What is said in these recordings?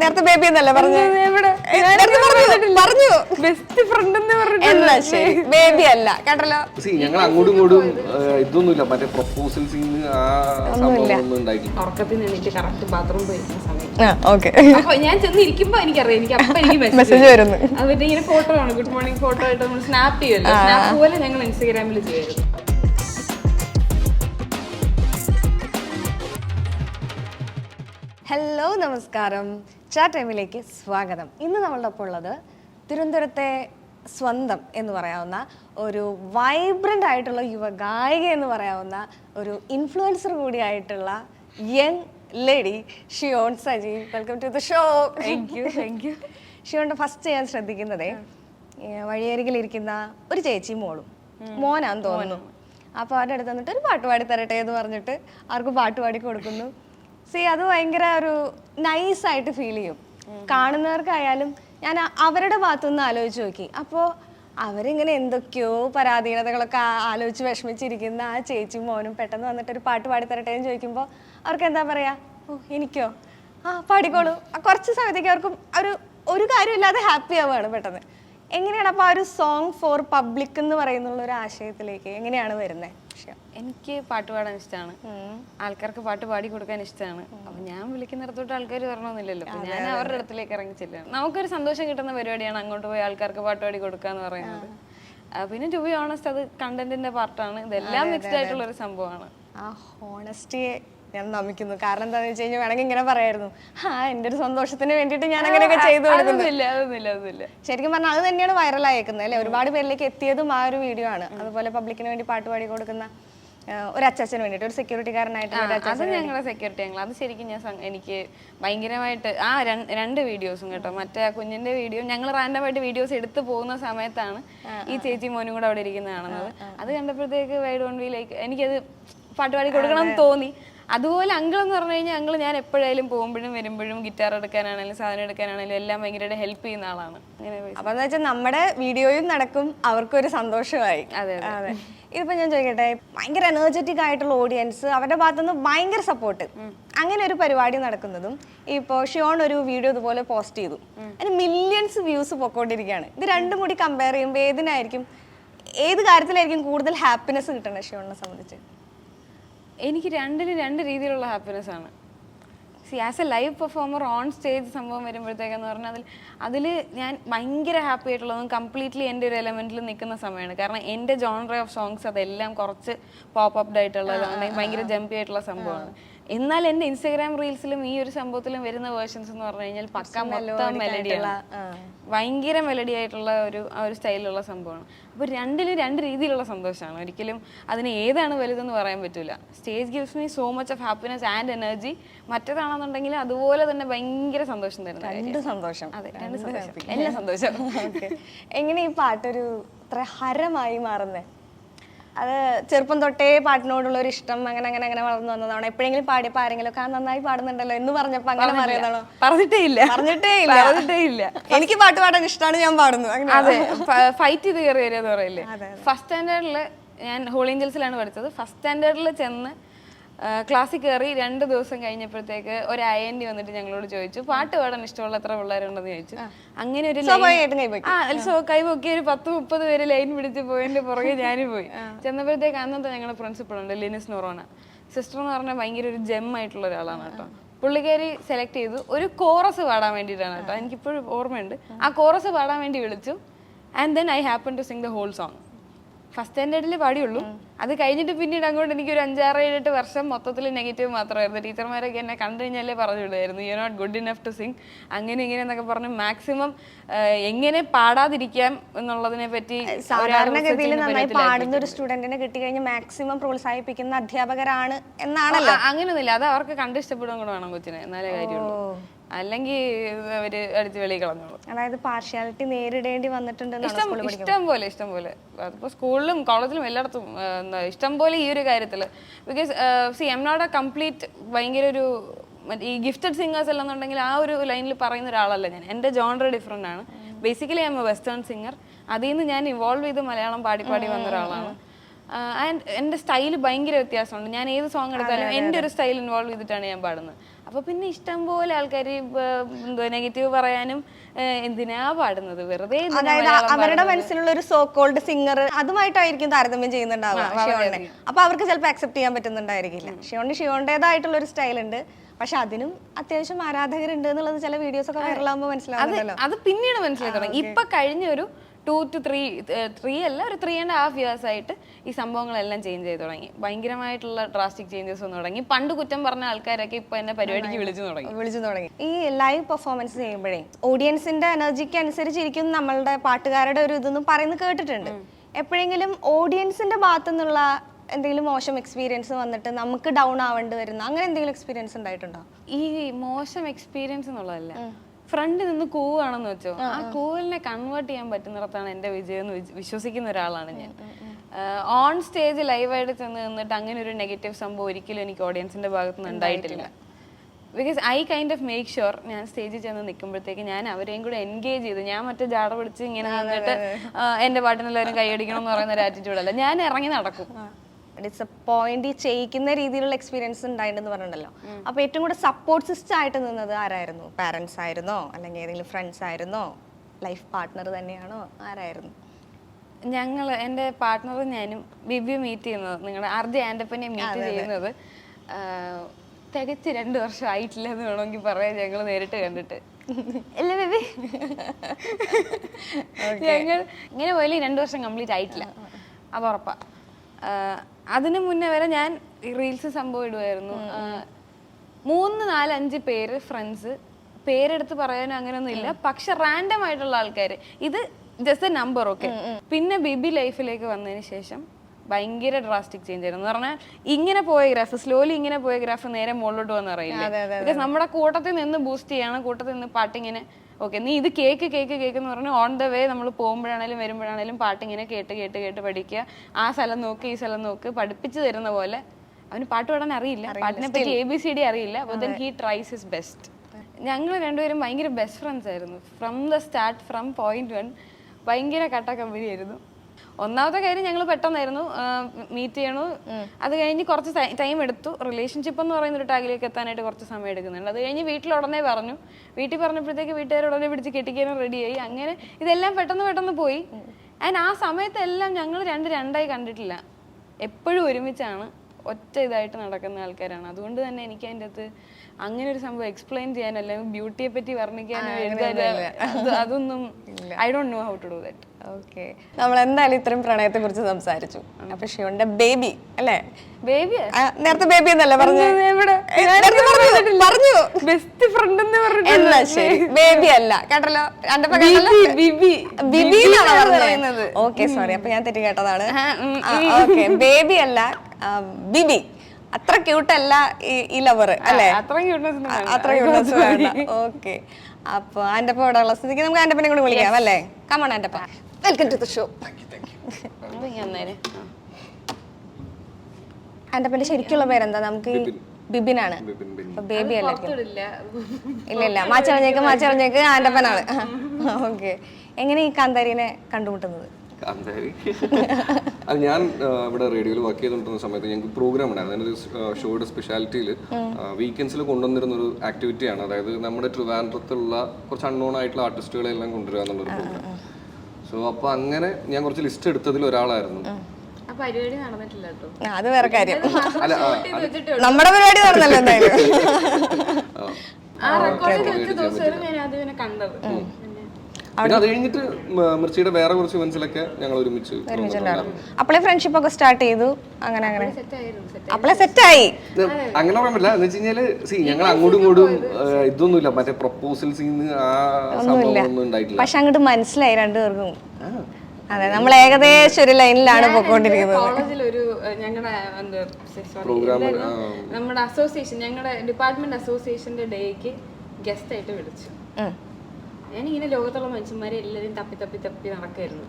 നേരത്തെ ബേബി എന്നല്ലേ പറഞ്ഞു? എവിടെ? പറഞ്ഞു? ബെസ്റ്റ് ഫ്രണ്ട് എന്ന് ശരി. ബേബി അല്ല. കേട്ടല്ലോ? സി ഞങ്ങൾ അങ്ങോട്ടും ഇങ്ങോട്ടും ഇതൊന്നുമില്ല. മറ്റേ പ്രപ്പോസൽ സീൻ ആ സംഭവം ഒന്നും ഉണ്ടായിട്ടില്ല. ഉറക്കത്തിന് എണീറ്റ് കറക്റ്റ് ബാത്റൂം പോയിരിക്കുന്ന സമയം. ആ ഓക്കെ അപ്പൊ ഞാൻ ചെന്ന് ഇരിക്കുമ്പോ എനിക്കറിയാം. എനിക്ക് അപ്പൊ എനിക്ക് മെസ്സേജ് വരുന്നു. അവരുടെ ഇങ്ങനെ ഫോട്ടോ ആണ് ഗുഡ് മോർണിംഗ് ഫോട്ടോ ആയിട്ട് നമ്മൾ സ്നാപ്പ് ചെയ്യുമല്ലോ. സ്നാപ്പ് പോലെ ഞങ്ങൾ ഇൻസ്റ്റാഗ്രാമിൽ ചെയ്യുമായിരുന്നു. ഹലോ നമസ്കാരം. ചാ ടൈമിലേക്ക് സ്വാഗതം. ഇന്ന് നമ്മളുടെ ഒപ്പം ഉള്ളത് തിരുവനന്തപുരത്തെ സ്വന്തം എന്ന് പറയാവുന്ന ഒരു വൈബ്രന്റ് ആയിട്ടുള്ള യുവ ഗായിക എന്ന് പറയാവുന്ന ഒരു influencer കൂടിയായിട്ടുള്ള young lady Shiyon Saji welcome to the show thank you thank you ഷിയോണിന്റെ first ഞാൻ ശ്രദ്ധിക്കുന്നതേ വഴിയരികിലിരിക്കുന്ന ഒരു ചേച്ചി മോളും. മോനാന്ന് തോന്നുന്നു. അപ്പോൾ അവരുടെ അടുത്ത് വന്നിട്ട് ഒരു പാട്ട് പാടി തരട്ടെ എന്ന് പറഞ്ഞിട്ട് അവർക്ക് പാട്ട് പാടി കൊടുക്കുന്നു. സി അത് ഭയങ്കര ഒരു നൈസായിട്ട് ഫീൽ ചെയ്യും. കാണുന്നവർക്കായാലും ഞാൻ അവരുടെ ഭാഗത്തുനിന്ന് ആലോചിച്ച് നോക്കി. അപ്പോൾ അവരിങ്ങനെ എന്തൊക്കെയോ പരാധീനതകളൊക്കെ ആലോചിച്ച് വിഷമിച്ചിരിക്കുന്ന ആ ചേച്ചിയും മോനും പെട്ടെന്ന് വന്നിട്ട് ഒരു പാട്ട് പാടിത്തരട്ടെ എന്ന് ചോദിക്കുമ്പോൾ അവർക്ക് എന്താ പറയാ? ഓ എനിക്കോ? ആ പാടിക്കോളൂ. കുറച്ച് സമയത്തേക്ക് അവർക്കും ഒരു ഒരു കാര്യമില്ലാതെ ഹാപ്പി ആവുകയാണ് പെട്ടെന്ന്. എങ്ങനെയാണ് അപ്പോൾ ആ ഒരു സോങ് ഫോർ പബ്ലിക് എന്ന് പറയുന്നുള്ള ഒരു ആശയത്തിലേക്ക് എങ്ങനെയാണ് വരുന്നത് എനിക്ക് പാട്ട് പാടാൻ ഇഷ്ടമാണ് ആൾക്കാർക്ക് പാട്ട് പാടി കൊടുക്കാൻ ഇഷ്ടമാണ് അപ്പൊ ഞാൻ വിളിക്കുന്നിടത്തോട്ട് ആൾക്കാർ വരണമെന്നില്ലല്ലോ. അപ്പൊ ഞാൻ അവരുടെ അടുത്തിലേക്ക് ഇറങ്ങി ചെല്ലാണ് നമുക്കൊരു സന്തോഷം കിട്ടുന്ന പരിപാടിയാണ് അങ്ങോട്ട് പോയി ആൾക്കാർക്ക് പാട്ട് പാടി കൊടുക്കുക എന്ന് പറയുന്നത് പിന്നെ ടു ബി ഓണസ്റ്റ് അത് കണ്ടന്റിന്റെ പാർട്ടാണ്. ഇതെല്ലാം മിക്സ്ഡ് ആയിട്ടുള്ള ഒരു സംഭവമാണ്. ആ ഹോണസ്റ്റിയെ ഞാൻ നമിക്കുന്നു. കാരണം എന്താണെന്ന് വെച്ച് കഴിഞ്ഞാൽ വേണമെങ്കിൽ ഇങ്ങനെ പറയായിരുന്നു. ആ എന്റെ ഒരു സന്തോഷത്തിന് വേണ്ടിയിട്ട് ഞാൻ അങ്ങനെയൊക്കെ ചെയ്തു കൊടുക്കുന്നില്ല ശരിക്കും പറഞ്ഞാൽ അത് തന്നെയാണ് വൈറലായേക്കുന്നത് അല്ലേ? ഒരുപാട് പേരിലേക്ക് എത്തിയതും ആ ഒരു വീഡിയോ ആണ്. അതുപോലെ പബ്ലിക്കിന് വേണ്ടി പാട്ട് പാടി കൊടുക്കുന്ന ഒരു അച്ചാച്ചന് വേണ്ടിയിട്ട് ഒരു സെക്യൂരിറ്റിക്കാരനായിട്ട് അത് ഞങ്ങളുടെ സെക്യൂരിറ്റി ഞങ്ങൾ അത് ശരിക്കും ഞാൻ എനിക്ക് ഭയങ്കരമായിട്ട് ആ രണ്ട് വീഡിയോസും കേട്ടോ. മറ്റേ ആ കുഞ്ഞിന്റെ വീഡിയോ ഞങ്ങൾ റാൻഡമായിട്ട് വീഡിയോസ് എടുത്തു പോകുന്ന സമയത്താണ് ഈ ചേച്ചി മോനും കൂടെ അവിടെ ഇരിക്കുന്നത് കാണുന്നത്. അത് കണ്ടപ്പോഴത്തേക്ക് വൈ ഡോണ്ട് വി ലൈക്ക് എനിക്കത് പാട്ടുപാടി കൊടുക്കണം എന്ന് തോന്നി. അതുപോലെ അങ്കിൾ എന്ന് പറഞ്ഞു കഴിഞ്ഞാൽ അങ്കിൾ ഞാൻ എപ്പോഴായാലും പോകുമ്പോഴും വരുമ്പോഴും ഗിറ്റാർ എടുക്കാനാണെങ്കിലും സാധനം എടുക്കാനാണെങ്കിലും എല്ലാം ഭയങ്കരമായിട്ട് ഹെൽപ്പ് ചെയ്യുന്ന ആളാണ്. അങ്ങനെ. അപ്പൊ നമ്മുടെ വീഡിയോയും നടക്കും അവർക്കൊരു സന്തോഷമായി. അതെ, അതെ. ഇതിപ്പോ ഞാൻ ചോദിക്കട്ടെ ഭയങ്കര എനർജറ്റിക് ആയിട്ടുള്ള ഓഡിയൻസ് അവരുടെ ഭാഗത്തുനിന്ന് ഭയങ്കര സപ്പോർട്ട് അങ്ങനെ ഒരു പരിപാടി നടക്കുന്നതും ഇപ്പോൾ ഷിയോൺ ഒരു വീഡിയോ ഇതുപോലെ പോസ്റ്റ് ചെയ്തു. അതിന് മില്യൺസ് വ്യൂസ് പൊക്കോണ്ടിരിക്കുകയാണ്. ഇത് രണ്ടും കൂടി കമ്പയർ ചെയ്യുമ്പോൾ ഏതിനായിരിക്കും ഏത് കാര്യത്തിലായിരിക്കും കൂടുതൽ ഹാപ്പിനെസ് കിട്ടണേ ഷിയോണിനെ സംബന്ധിച്ച്? എനിക്ക് രണ്ടിലും രണ്ട് രീതിയിലുള്ള ഹാപ്പിനെസ് ആണ്. See as a live performer on stage സംഭവം വരുമ്പോഴത്തേക്കെന്ന് പറഞ്ഞാൽ അതിൽ അതിൽ ഞാൻ ഭയങ്കര ഹാപ്പി ആയിട്ടുള്ളതും കംപ്ലീറ്റ്ലി എന്റെ ഒരു എലമെന്റിൽ നിൽക്കുന്ന സമയമാണ്. കാരണം എന്റെ ജോൺറ ഓഫ് സോങ്സ് അതെല്ലാം കുറച്ച് പോപ്പ് അപ്ഡ് ആയിട്ടുള്ള അല്ലെങ്കിൽ ഭയങ്കര ജമ്പി ആയിട്ടുള്ള സംഭവമാണ്. എന്നാൽ എന്റെ ഇൻസ്റ്റാഗ്രാം റീൽസിലും ഈ ഒരു സംഭവത്തിലും വരുന്ന വേർഷൻസ് എന്ന് പറഞ്ഞു കഴിഞ്ഞാൽ പക്ക മൊത്തം മെലഡിയാണ് ഭയങ്കര മെലഡി ആയിട്ടുള്ള ഒരു ആ ഒരു സ്റ്റൈലിലുള്ള സംഭവമാണ്. അപ്പോൾ രണ്ടിലും രണ്ട് രീതിയിലുള്ള സന്തോഷമാണ്. ഒരിക്കലും അതിന് ഏതാണ് വലുതെന്ന് പറയാൻ പറ്റില്ല stage gives me so much of happiness and energy മറ്റേതാണെന്നുണ്ടെങ്കിൽ അതുപോലെ തന്നെ ഭയങ്കര സന്തോഷം തരുന്ന കാര്യം രണ്ട് സന്തോഷം. അതെ രണ്ട് സന്തോഷം. എല്ലാ സന്തോഷം. എങ്ങനെ ഈ പാട്ടൊരു ഇത്ര ഹരമായി മാറുന്നേ? അത് ചെറുപ്പം തൊട്ടേ പാട്ടിനോടുള്ള ഒരു ഇഷ്ടം അങ്ങനെ അങ്ങനെ അങ്ങനെ വളർന്നു വന്നതാണ്. എപ്പോഴെങ്കിലും പാടിയപ്പോൾ ആരെങ്കിലും ഒക്കെ "ആ, നന്നായി പാടുന്നുണ്ടല്ലോ എന്ന് പറഞ്ഞപ്പോൾ അങ്ങനെ പറയുന്നതാണോ? പറഞ്ഞിട്ടേ ഇല്ല. പറഞ്ഞിട്ടേ ഇല്ല. പറഞ്ഞിട്ടേ ഇല്ല. എനിക്ക് പാട്ട് പാടാൻ ഇഷ്ടമാണ് ഞാൻ പാടുന്നു അതെ. ഫൈറ്റ് ചെയ്ത് കയറി വരിക എന്ന് പറയില്ലേ? ഫസ്റ്റ് സ്റ്റാൻഡേർഡിൽ ഞാൻ ഹോളി ഏഞ്ചൽസിലാണ് പഠിച്ചത്. ഫസ്റ്റ് സ്റ്റാൻഡേർഡിൽ ചെന്ന് ക്ലാസ്സിൽ കയറി രണ്ട് ദിവസം കഴിഞ്ഞപ്പോഴത്തേക്ക് ഒരു അയന്റി വന്നിട്ട് ഞങ്ങളോട് ചോദിച്ചു പാട്ട് പാടാൻ ഇഷ്ടമുള്ള എത്ര പിള്ളേരുണ്ടെന്ന് ചോദിച്ചു. അങ്ങനെ ഒരു ആ കൈപൊക്കി ഒരു പത്ത് മുപ്പത് പേര് ലൈൻ പിടിച്ച് പോയതിന്റെ പുറകെ ഞാനും പോയി. ചെന്നപ്പോഴത്തേക്ക് അന്നത്തെ ഞങ്ങളുടെ പ്രിൻസിപ്പൾ ഉണ്ട് ലിനിസ് നൊറോണ സിസ്റ്റർ എന്ന് പറഞ്ഞാൽ ഭയങ്കര ഒരു ജെം ആയിട്ടുള്ള ഒരാളാണ് കേട്ടോ. പുള്ളിക്കാരി സെലക്ട് ചെയ്തു. ഒരു കോറസ് പാടാൻ വേണ്ടിയിട്ടാണ് കേട്ടോ. എനിക്കിപ്പോഴും ഓർമ്മയുണ്ട്. ആ കോറസ് പാടാൻ വേണ്ടി വിളിച്ചു. And then I happen to sing the whole song first സ്റ്റാൻഡേർഡിൽ പാടിയുള്ളൂ. അത് കഴിഞ്ഞിട്ട് പിന്നീട് അങ്ങോട്ട് എനിക്ക് ഒരു അഞ്ചാറ് ഏഴെട്ട് വർഷം മൊത്തത്തിൽ നെഗറ്റീവ് മാത്രമായിരുന്നു. ടീച്ചർമാരൊക്കെ എന്നെ കണ്ടു കഴിഞ്ഞാലേ പറഞ്ഞു വിടുമായിരുന്നു you not good enough to sing അങ്ങനെ ഇങ്ങനെ എന്നൊക്കെ പറഞ്ഞ് മാക്സിമം എങ്ങനെ പാടാതിരിക്കാം എന്നുള്ളതിനെ പറ്റി സാധാരണഗതിയിൽ നന്നായി പാടുന്ന ഒരു സ്റ്റുഡന്റിനെ കിട്ടിക്കഴിഞ്ഞാൽ മാക്സിമം പ്രോത്സാഹിപ്പിക്കുന്ന അധ്യാപകരാണ് എന്നാണല്ലോ. അങ്ങനെയൊന്നുമില്ല. അത് അവർക്ക് കണ്ട് ഇഷ്ടപ്പെടും കൂടെ വേണം കൊച്ചിനെ. എന്നാലേ കാര്യമുള്ളൂ. അല്ലെങ്കിൽ അവർ അടിച്ച് വെളിയിൽ കളഞ്ഞോളൂ. അതായത് പാർഷ്യാലിറ്റി നേരിടേണ്ടി വന്നിട്ടുണ്ട് ഇഷ്ടം പോലെ ഇഷ്ടം പോലെ. അതിപ്പോൾ സ്കൂളിലും കോളേജിലും എല്ലായിടത്തും ഇഷ്ടം പോലെ ഈ ഒരു കാര്യത്തിൽ because see am not a complete ഭയങ്കര ഒരു ഈ ഗിഫ്റ്റഡ് സിംഗേഴ്സ് എല്ലാം അല്ലെന്നുണ്ടെങ്കിൽ ആ ഒരു ലൈനിൽ പറയുന്ന ഒരാളല്ല ഞാൻ. എന്റെ ജോണർ ഡിഫറെന്റ് ആണ്. Basically I am a western singer അതിൽ നിന്ന് ഞാൻ ഇവോൾവ് ചെയ്ത് മലയാളം പാടി പാടി വന്ന ഒരാളാണ്. ആൻഡ് എന്റെ സ്റ്റൈൽ ഭയങ്കര വ്യത്യാസമുണ്ട്. ഞാൻ ഏത് സോങ് എടുത്താലും എന്റെ ഒരു സ്റ്റൈൽ ഇൻവോൾവ് ചെയ്തിട്ടാണ് ഞാൻ പാടുന്നത്. അപ്പൊ പിന്നെ ഇഷ്ടം പോലെ ആൾക്കാർ എന്തോ നെഗറ്റീവ് പറയാനും എന്തിനാ പാടുന്നത്? വെറുതെ അതായത് അവരുടെ മനസ്സിലുള്ള ഒരു സോ കോൾഡ് സിംഗർ അതുമായിട്ടായിരിക്കും താരതമ്യം ചെയ്യുന്നുണ്ടാവുക. ഷിയോണിനെ. അപ്പൊ അവർക്ക് ചിലപ്പോൾ അക്സെപ്റ്റ് ചെയ്യാൻ പറ്റുന്നുണ്ടായിരിക്കില്ല. ഷിയോണിന് ഷിയോണ്ടേതായിട്ടുള്ള ഒരു സ്റ്റൈൽ ഉണ്ട്. പക്ഷെ അതിനും അത്യാവശ്യം ആരാധകരുണ്ട് എന്നുള്ളത് ചില വീഡിയോസ് ഒക്കെ വൈറലാകുമ്പോൾ മനസ്സിലാവുന്നുണ്ടല്ലോ അത് പിന്നീട് മനസ്സിലായി തുടങ്ങി. ഇപ്പൊ കഴിഞ്ഞ ഒരു ടു ടു ത്രീ ത്രീ അല്ല ഒരു ത്രീ ആൻഡ് ഹാഫ് ഇയേഴ്സ് ആയിട്ട് ഈ സംഭവങ്ങളെല്ലാം ചേഞ്ച് ചെയ്ത് തുടങ്ങി. ഭയങ്കരമായിട്ടുള്ള ഡ്രാസ്റ്റിക് ചേഞ്ചസ് വന്നു തുടങ്ങി. പണ്ട് കുറ്റം പറഞ്ഞ ആൾക്കാരൊക്കെ ഇപ്പൊ എന്നെ പരിപാടിക്ക് വിളിച്ചു തുടങ്ങി. വിളിച്ചു തുടങ്ങി. ഈ ലൈവ് പെർഫോമൻസ് ചെയ്യുമ്പോഴേ ഓഡിയൻസിന്റെ എനർജിക്ക് അനുസരിച്ചിരിക്കും നമ്മളുടെ പാട്ടുകാരുടെ ഒരു ഇതൊന്നും പറയുന്നത് കേട്ടിട്ടുണ്ട്. എപ്പോഴെങ്കിലും ഓഡിയൻസിന്റെ ഭാഗത്തു നിന്നുള്ള എന്തെങ്കിലും മോശം എക്സ്പീരിയൻസ് വന്നിട്ട് നമുക്ക് ഡൗൺ ആവേണ്ടി വരുന്ന അങ്ങനെ എന്തെങ്കിലും എക്സ്പീരിയൻസ് ഉണ്ടായിട്ടുണ്ടോ? ഈ മോശം എക്സ്പീരിയൻസ് എന്നുള്ളതല്ല. ഫ്രണ്ടിൽ നിന്ന് കൂവാണെന്ന് വെച്ചോ. ആ കൂവലിനെ കൺവേർട്ട് ചെയ്യാൻ പറ്റുന്നിടത്താണ് എന്റെ വിജയം എന്ന് വിശ്വസിക്കുന്ന ഒരാളാണ് ഞാൻ. ഓൺ സ്റ്റേജ് ലൈവായിട്ട് ചെന്ന് നിന്നിട്ട് അങ്ങനെ ഒരു നെഗറ്റീവ് സംഭവം ഒരിക്കലും എനിക്ക് ഓഡിയൻസിന്റെ ഭാഗത്തു നിന്ന് ഉണ്ടായിട്ടില്ല. Because I kind of make sure ഞാൻ സ്റ്റേജിൽ ചെന്ന് നിൽക്കുമ്പോഴത്തേക്ക് ഞാൻ അവരെയും കൂടെ എൻഗേജ് ചെയ്തു ഞാൻ മറ്റേ ജാട പിടിച്ച് ഇങ്ങനെ നിന്നിട്ട് എന്റെ എന്റെ പാട്ടിനെല്ലാവരും കൈയടിക്കണം എന്ന് പറയുന്ന ഒരു ആറ്റിറ്റ്യൂഡല്ല ഞാൻ ഇറങ്ങി നടക്കും. ഇറ്റ്സ് എ പോയിന്റ് ചെയ്യിക്കുന്ന രീതിയിലുള്ള എക്സ്പീരിയൻസ് ഉണ്ടായിട്ടുണ്ടെന്ന് പറഞ്ഞിട്ടുണ്ടല്ലോ. അപ്പൊ ഏറ്റവും കൂടുതൽ സപ്പോർട്ട് സിസ്റ്റം ആയിട്ട് നിന്നത് ആരായിരുന്നു? പാരന്റ്സ് ആയിരുന്നോ? അല്ലെങ്കിൽ ഏതെങ്കിലും ഫ്രണ്ട്സ് ആയിരുന്നോ? ലൈഫ് പാർട്ട്ണർ തന്നെയാണോ? ആരായിരുന്നു? ഞങ്ങൾ എന്റെ പാർട്ട്ണറും ഞാനും ബിബിയും മീറ്റ് ചെയ്യുന്നത് നിങ്ങളുടെ ആർജെ ആൻഡപ്പനെ മീറ്റ് ചെയ്യുന്നത്. തികച്ച് രണ്ട് വർഷം ആയിട്ടില്ല എന്ന് വേണമെങ്കിൽ പറയാം ഞങ്ങൾ നേരിട്ട് കണ്ടിട്ട്. അല്ല ബേബി. ഞങ്ങൾ ഇങ്ങനെ പോയാലും രണ്ട് വർഷം കംപ്ലീറ്റ് ആയിട്ടില്ല. അത് ഉറപ്പാ. ആ, അതിനു മുന്നേ വരെ ഞാൻ റീൽസ് സംഭവം ഇടുമായിരുന്നു മൂന്ന് നാല് അഞ്ച് പേര് ഫ്രണ്ട്സ് പേരെടുത്ത് പറയാനോ അങ്ങനെയൊന്നും ഇല്ല. പക്ഷെ റാൻഡം ആയിട്ടുള്ള ആൾക്കാർ ഇത് ജസ്റ്റ് എ നമ്പർ ഓക്കെ പിന്നെ ബിബി ലൈഫിലേക്ക് വന്നതിന് ശേഷം ഭയങ്കര ഡ്രാസ്റ്റിക് ചേഞ്ച് ആയിരുന്നു. എന്ന് പറഞ്ഞാൽ ഇങ്ങനെ പോയ ഗ്രാഫ് സ്ലോലി ഇങ്ങനെ പോയ ഗ്രാഫ് നേരെ മുകളിലോട്ട് വന്ന് അറിയില്ല? നമ്മുടെ കൂട്ടത്തിൽ നിന്ന് ബൂസ്റ്റ് ചെയ്യാണ് കൂട്ടത്തിൽ നിന്ന് പാട്ടിങ്ങനെ ഓക്കെ നീ ഇത് കേക്ക് കേക്ക് കേക്ക് എന്ന് പറഞ്ഞാൽ ഓൺ ദ വേ നമ്മൾ പോകുമ്പോഴാണേലും വരുമ്പോഴാണേലും പാട്ടിങ്ങനെ കേട്ട് കേട്ട് കേട്ട് പഠിക്കുക. ആ സ്ഥലം നോക്ക് ഈ സ്ഥലം നോക്ക്. പഠിപ്പിച്ചു തരുന്ന പോലെ അവന് പാട്ട് പാടാൻ അറിയില്ല. പാട്ടിനെ പറ്റി എ ബി സി ഡി അറിയില്ല. അപ്പോൾ then he tries his best ഞങ്ങൾ രണ്ടുപേരും ഭയങ്കര ബെസ്റ്റ് ഫ്രണ്ട്സ് ആയിരുന്നു. From the start from point one ഭയങ്കര കട്ട കമ്പനി ആയിരുന്നു ഒന്നാമത്തെ കാര്യം ഞങ്ങൾ പെട്ടെന്നായിരുന്നു മീറ്റ് ചെയ്യണു. അത് കഴിഞ്ഞ് കുറച്ച് ടൈം എടുത്തു. റിലേഷൻഷിപ്പ് എന്ന് പറയുന്ന ഒരു ടാഗിലേക്ക് എത്താനായിട്ട് കുറച്ച് സമയം എടുക്കുന്നുണ്ട്. അത് കഴിഞ്ഞ് വീട്ടിൽ ഉടനെ പറഞ്ഞു. വീട്ടിൽ പറഞ്ഞപ്പോഴത്തേക്ക് വീട്ടുകാർ ഉടനെ പിടിച്ച് കെട്ടിക്കാനും റെഡിയായി അങ്ങനെ ഇതെല്ലാം പെട്ടെന്ന് പെട്ടെന്ന് പോയി. ആൻഡ് ആ സമയത്തെല്ലാം ഞങ്ങൾ രണ്ട് രണ്ടായി കണ്ടിട്ടില്ല. എപ്പോഴും ഒരുമിച്ചാണ്. ഒറ്റ ഇതായിട്ട് നടക്കുന്ന ആൾക്കാരാണ്. അതുകൊണ്ട് തന്നെ എനിക്ക് അതിന്റെ അകത്ത് അങ്ങനെ ഒരു സംഭവം എക്സ്പ്ലെയിൻ ചെയ്യാനോ അല്ലെങ്കിൽ ബ്യൂട്ടിയെ പറ്റി വർണിക്കാനോ എഴുതാനോ അത് അതൊന്നും I don't know how to do that okay നമ്മൾ എന്തായാലും ഇത്രയും പ്രണയത്തെ കുറിച്ച് സംസാരിച്ചു. അപ്പൊ ഷിയോന്റെ ബേബി അല്ലേ? ബേബി നേരത്തെ ബേബി എന്നല്ലേ പറഞ്ഞു. പറഞ്ഞു, ബെസ്റ്റ് ഫ്രണ്ട് എന്ന് പറഞ്ഞു ബേബി അല്ല. കേട്ടല്ലോ? ബിബി ഓക്കെ സോറി അപ്പൊ ഞാൻ തെറ്റി കേട്ടതാണ് ഓക്കെ ബേബി അല്ല ബിബി. അത്ര ക്യൂട്ടല്ല ഈ ലവർ അല്ലേ? അത്ര ഓക്കെ അപ്പൊ ആന്റപ്പ ഇവിടെ ഉള്ള സ്ഥിതിക്ക് നമുക്ക് ആന്റപ്പനെ കൂടി വിളിക്കാം അല്ലേ? കമൺ ആന്റപ്പ. വെൽക്കം ടു ദ ഷോ ആന്റപ്പന്റെ ശരിക്കുള്ള പേരെന്താ? നമുക്ക് ഈ ബിബിനാണ്. ബേബി അല്ല ഇല്ല ഇല്ല മാച്ചറിഞ്ഞേക്ക് മാച്ചറിഞ്ഞേക്ക് ആന്റപ്പനാണ്. ഓക്കെ എങ്ങനെ ഈ കാന്താരിനെ കണ്ടുമുട്ടുന്നത്? കാന്താരി അത് ഞാൻ ഇവിടെ റേഡിയോയിൽ വർക്ക് ചെയ്തുകൊണ്ടിരുന്ന സമയത്ത് ഞങ്ങൾക്ക് പ്രോഗ്രാം ഉണ്ടായിരുന്നു. അതിനൊരു ഷോയുടെ സ്പെഷ്യാലിറ്റിയിൽ വീക്കെൻഡ്സിൽ കൊണ്ടുവന്നിരുന്ന ഒരു ആക്ടിവിറ്റിയാണ് അതായത് നമ്മുടെ ട്രിവാൻഡ്രത്തുള്ള കുറച്ച് അൺനോൺ ആയിട്ടുള്ള ആർട്ടിസ്റ്റുകളെ എല്ലാം കൊണ്ടുവരിക എന്നുള്ളൊരു പ്രോഗ്രാം സോ അപ്പോൾ അങ്ങനെ ഞാൻ കുറച്ച് ലിസ്റ്റ് എടുത്തതിൽ ഒരാളായിരുന്നു. അത് വേറെ കാര്യം. നമ്മുടെ പരിപാടി നടന്നല്ലോ എന്തായാലും? പിന്നെ അത് കഴിഞ്ഞിട്ട് മിർച്ചിയുടെ വേറെ കുറച്ച് ഇവന്റ്സിലൊക്കെ ഞങ്ങൾ ഒരുമിച്ച് അപ്പോഴേ അപ്പളെ ഫ്രണ്ട്ഷിപ്പ് ഒക്കെ സ്റ്റാർട്ട് ചെയ്തു. അങ്ങനെ അങ്ങനെ. അപ്പോഴേ സെറ്റായി അങ്ങനെ പറയാൻ എന്ന് വെച്ച് കഴിഞ്ഞാൽ സി ഞങ്ങൾ അങ്ങോട്ടും ഇങ്ങോട്ടും ഇതൊന്നുമില്ല. മറ്റേ പ്രപ്പോസൽ നിന്ന് ആ സംഭവം ഒന്നും ഉണ്ടായിട്ടില്ല. പക്ഷെ അങ്ങോട്ട് മനസ്സിലായി രണ്ടുപേർക്കും അതെ നമ്മൾ ഏകദേശം ഒരു ലൈനിലാണ് പോയിക്കൊണ്ടിരിക്കുന്നത്. കോളേജിൽ ഒരു ഞങ്ങളുടെ നമ്മുടെ അസോസിയേഷൻ ഞങ്ങളുടെ ഡിപ്പാർട്ട്മെന്റ് അസോസിയേഷന്റെ ഡേക്ക് ഗസ്റ്റ് ആയിട്ട് വിളിച്ചു. ഞാനിങ്ങനെ ലോകത്തുള്ള മനുഷ്യന്മാരെ എല്ലാവരും തപ്പി തപ്പി തപ്പി നടക്കായിരുന്നു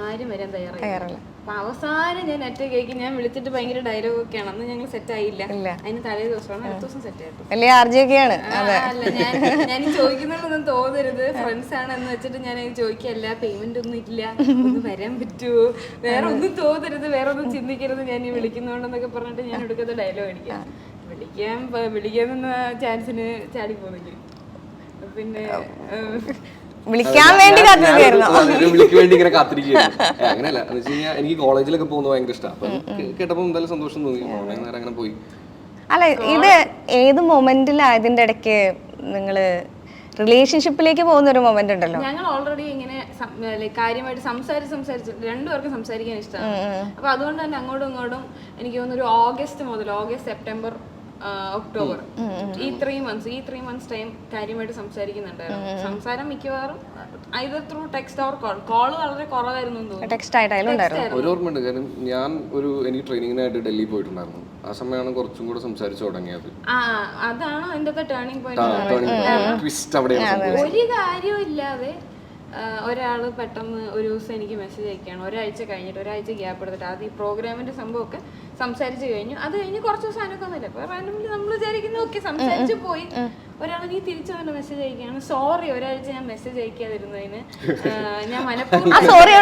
ആരും വരാൻ തയ്യാറായില്ല. അപ്പൊ അവസാനം ഞാൻ ഒറ്റ കേക്ക് ഞാൻ വിളിച്ചിട്ട് ഭയങ്കര ഡയലോഗ് ഒക്കെയാണ് അന്ന് ഞങ്ങൾ സെറ്റ് ആയില്ല. അതിന് തലേ ദിവസമാണ്. അടുത്ത ദിവസം സെറ്റ് ആയിട്ടു വലിയ ആർജിയൊക്കെയാണ് ആ, അല്ല ഞാൻ ചോദിക്കുന്നുള്ളതൊന്നും തോന്നരുത്. ഫ്രണ്ട്സ് ആണ് എന്ന് വെച്ചിട്ട് ഞാൻ ചോദിക്കല്ല പേയ്മെന്റ് ഒന്നും ഇല്ല. ഒന്ന് വരാൻ പറ്റുമോ വേറെ ഒന്നും തോന്നരുത്. വേറെ ഒന്നും ചിന്തിക്കരുത്. ഞാൻ ഈ വിളിക്കുന്നോണ്ടെന്നൊക്കെ പറഞ്ഞിട്ട് ഞാൻ എടുക്കുന്ന ഡയലോഗ് അടിക്കാം വിളിക്കാൻ വിളിക്കാൻ ചാൻസിന് ചാടി പോകുന്നെങ്കിൽ. പിന്നെ വിളിക്കാൻ വേണ്ടി വേണ്ടി ഇങ്ങനെ കാത്തിരിക്കുകയാണ് അങ്ങനെയല്ല. എന്ന് വെച്ച് കഴിഞ്ഞാൽ എനിക്ക് കോളേജിലൊക്കെ പോകുന്നത് ഭയങ്കര ഇഷ്ടമാണ് അപ്പം കേട്ടപ്പോൾ എന്തായാലും സന്തോഷം തോന്നി. നേരം അങ്ങനെ പോയി. അല്ല ഇത് ഏത് മൊമെന്റിലാ ഇതിന്റെ ഇടയ്ക്ക് നിങ്ങൾ റിലേഷൻഷിപ്പിലേക്ക് പോകുന്ന ഒരു മൊമെന്റ് ഉണ്ടല്ലോ. ഞങ്ങൾ ഓൾറെഡി ഇങ്ങനെ കാര്യമായിട്ട് സംസാരിച്ച് സംസാരിച്ച് രണ്ടുപേർക്കും സംസാരിക്കാൻ ഇഷ്ടമാണ് അപ്പൊ അതുകൊണ്ട് തന്നെ അങ്ങോട്ടും ഇങ്ങോട്ടും എനിക്ക് തോന്നുന്നു ഒരു ഓഗസ്റ്റ് മുതൽ ഓഗസ്റ്റ് സെപ്റ്റംബർ ഒക്ടോബർ. ഈ ത്രീ മന്ത്സ് ഈ ത്രീ മന്ത്സ് ടൈം കാര്യമായിട്ട് സംസാരിക്കുന്നുണ്ടായിരുന്നു. സംസാരം മിക്കവാറും either through text or call call വളരെ കുറവായിരുന്നു എന്ന് തോന്നുന്നു. ടെക്സ്റ്റ് ആയിട്ടായാലും ഒരു ഓർമ്മയുണ്ട്. കാരണം ഞാൻ ഒരു എനിക്ക് ട്രെയിനിങ്ങിനായിട്ട് ഡൽഹി പോയിട്ടുണ്ടായിരുന്നു. ആ സമയമാണ് കുറച്ചും കൂടെ സംസാരിച്ചു തുടങ്ങിയത്. ആ അതാണ് അതിന്റെ ടേണിംഗ് പോയിന്റ് ട്വിസ്റ്റ് അവിടെയാണ്. ഒരു കാര്യവും ഇല്ലാതെ ഒരാൾ പെട്ടെന്ന് ഒരു ദിവസം എനിക്ക് മെസ്സേജ് അയക്കുകയാണ്. ഒരാഴ്ച കഴിഞ്ഞിട്ട് ഒരാഴ്ച ഗ്യാപ്പ് എടുത്തിട്ട്. അത് ഈ പ്രോഗ്രാമിന്റെ സംഭവമൊക്കെ സംസാരിച്ച് കഴിഞ്ഞു. അത് കഴിഞ്ഞ് കുറച്ച് ദിവസം അനുക്കൊന്നുമില്ല അപ്പൊ റാൻഡംലി നമ്മൾ വിചാരിക്കുന്നു ഓക്കെ സംസാരിച്ചു പോയി. ഒരാൾ നീ തിരിച്ചു വന്ന മെസ്സേജ് അയക്കുകയാണ്. സോറി ഒരാഴ്ച ഞാൻ മെസ്സേജ് അയക്കാതിരുന്നതിന്. ഞാൻ മനഃപൂർവം sorry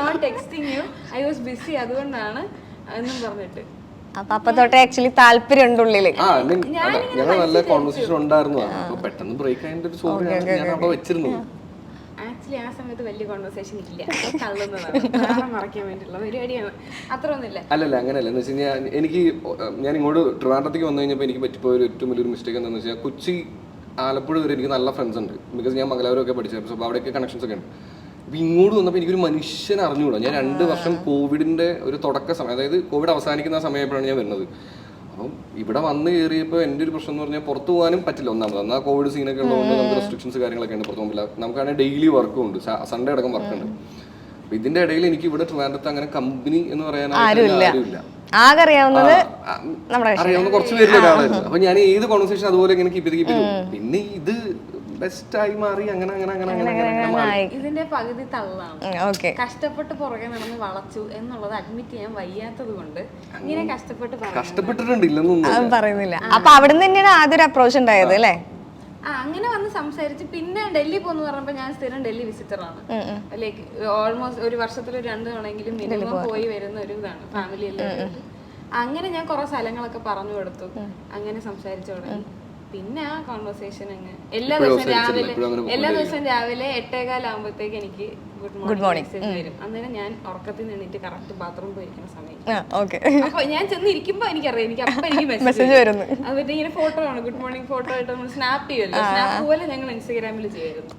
not texting you I was busy അതുകൊണ്ടാണ് എന്നും പറഞ്ഞിട്ട്. അപ്പൊ അപ്പൊ ആക്ച്വലി താല്പര്യം ഉണ്ട് ഉള്ളിൽ. ആ ഞങ്ങൾ നല്ല കോൺവെർസേഷൻ ഉണ്ടായിരുന്നു. പെട്ടെന്ന് ബ്രേക്ക് ആയതിന്റെ ഒരു സോറിയാണ് ഞാൻ അവിടെ വെച്ചിരുന്നത് ആക്ച്വലി ആ സമയത്ത് വലിയ കോൺവെർസേഷൻ ഇല്ല. തള്ളുന്നതാണ്. മറക്കാൻ വേണ്ടിയിട്ടുള്ള പരിപാടിയാണ്. അത്ര ഒന്നുമില്ല അല്ലല്ല അങ്ങനെയല്ല. എന്ന് വെച്ചാൽ കഴിഞ്ഞാൽ എനിക്ക് ഞാൻ ഇങ്ങോട്ട് ട്രിവാൻഡ്രത്തേക്ക് വന്നു കഴിഞ്ഞപ്പോൾ എനിക്ക് പറ്റിപ്പോയ ഒരു ഏറ്റവും വലിയൊരു മിസ്റ്റേക്ക് എന്താണെന്ന് വെച്ചാൽ കൊച്ചി ആലപ്പുഴ വരെ എനിക്ക് നല്ല ഫ്രണ്ട്സ് ഉണ്ട്. ബിക്കോസ് ഞാൻ മംഗലാപുരമൊക്കെ പഠിച്ചത്. അപ്പോൾ അവിടെയൊക്കെ കണക്ഷൻസ് ഒക്കെ ഉണ്ട്. അപ്പോൾ ഇങ്ങോട്ട് വന്നപ്പോൾ എനിക്കൊരു മനുഷ്യനെ അറിഞ്ഞുകൂടാ. ഞാൻ രണ്ട് വർഷം കോവിഡിന്റെ ഒരു തുടക്ക സമയം അതായത് കോവിഡ് അവസാനിക്കുന്ന സമയപ്പോഴാണ് ഞാൻ വരുന്നത്. അപ്പം ഇവിടെ വന്ന് കയറിയപ്പോൾ എന്റെ ഒരു പ്രശ്നം എന്ന് പറഞ്ഞാൽ പുറത്തു പോകാനും പറ്റില്ല. ഒന്നാമത് എന്നാൽ കോവിഡ് സീനൊക്കെ ഉള്ളതുകൊണ്ട് നമുക്ക് റെസ്ട്രിക്ഷൻസ് കാര്യങ്ങളൊക്കെ ഉണ്ട് പുറത്തു പോകില്ല നമുക്കാണെങ്കിൽ ഡെയിലി വർക്കും ഉണ്ട്. സൺഡേ അടക്കം വർക്ക് ഉണ്ട്. അപ്പൊ ഇതിന്റെ ഇടയിൽ എനിക്ക് ഇവിടെ ട്രിവാൻഡ്രത്ത് അങ്ങനെ കമ്പനി എന്ന് പറയാനായിട്ട് ആരുമില്ല. ആകെ അറിയാവുന്നത് ആ, അറിയാവുന്ന കുറച്ച് പേരിൽ ഒരാളായിരുന്നു അപ്പൊ ഞാൻ ഏത് കോൺവെർസേഷൻ അതുപോലെ ഇങ്ങനെ കീപ്പ് ചെയ്ത് കീപ്പ് ചെയ്തു പിന്നെ ഇത് ബെസ്റ്റ് ആയി മാറി അങ്ങനെ അങ്ങനെ അങ്ങനെ അങ്ങനെ അങ്ങനെ അങ്ങനെ മാറി. ഇതിന്റെ പകുതി തള്ളാണ്. ഓക്കെ. കഷ്ടപ്പെട്ട് പുറകെ നടന്ന് വളച്ചു എന്നുള്ളത് അഡ്മിറ്റ് ചെയ്യാൻ വയ്യാത്തത് കൊണ്ട് ഇങ്ങനെ കഷ്ടപ്പെട്ട് കഷ്ടപ്പെട്ടിട്ടുണ്ട് ഇല്ലെന്നൊന്നും പറയുന്നില്ല. അപ്പൊ അവിടുന്ന് തന്നെയാണ് ആദ്യം ഒരു അപ്രോച്ച് ഉണ്ടായത് അല്ലേ? ആ അങ്ങനെ വന്ന് സംസാരിച്ച് പിന്നെ ഡൽഹി പോന്ന് പറഞ്ഞപ്പോ ഞാൻ സ്ഥിരം ഡൽഹി വിസിറ്റർ ആണ്. ലൈക്ക് ഓൾമോസ്റ്റ് ഒരു വർഷത്തിൽ ഒരു രണ്ട് തവണെങ്കിലും മിനിമം പോയി വരുന്ന ഒരു ഇതാണ് ഫാമിലി എല്ലാം അങ്ങനെ ഞാൻ കുറെ സ്ഥലങ്ങളൊക്കെ പറഞ്ഞു കൊടുത്തു. അങ്ങനെ സംസാരിച്ചു തുടങ്ങി. പിന്നെ ആ കോൺവെർസേഷൻ അങ്ങ്. എല്ലാ ദിവസവും രാവിലെ എല്ലാ ദിവസവും രാവിലെ എട്ടേകാലാകുമ്പോഴത്തേക്ക് എനിക്ക് ഗുഡ് മോർണിംഗ് വരും. അന്നേരം ഞാൻ ഉറക്കത്തിൽ നിന്നിട്ട് കറക്റ്റ് ബാത്റൂം പോയിരിക്കുന്ന സമയം. ഓക്കെ അപ്പൊ ഞാൻ ചെന്ന് ഇരിക്കുമ്പോ എനിക്കറിയാം. എനിക്ക് അപ്പൊ എനിക്ക് മെസ്സേജ് മെസ്സേജ് വരുന്നു. അതുപോലെ ഇങ്ങനെ ഫോട്ടോ ആണ്. ഗുഡ് മോർണിംഗ് ഫോട്ടോ ആയിട്ട് നമ്മൾ സ്നാപ്പ് ചെയ്യുമല്ലോ. സ്നാപ്പ് പോലെ ഞങ്ങൾ ഇൻസ്റ്റാഗ്രാമിൽ ചെയ്യുമായിരുന്നു.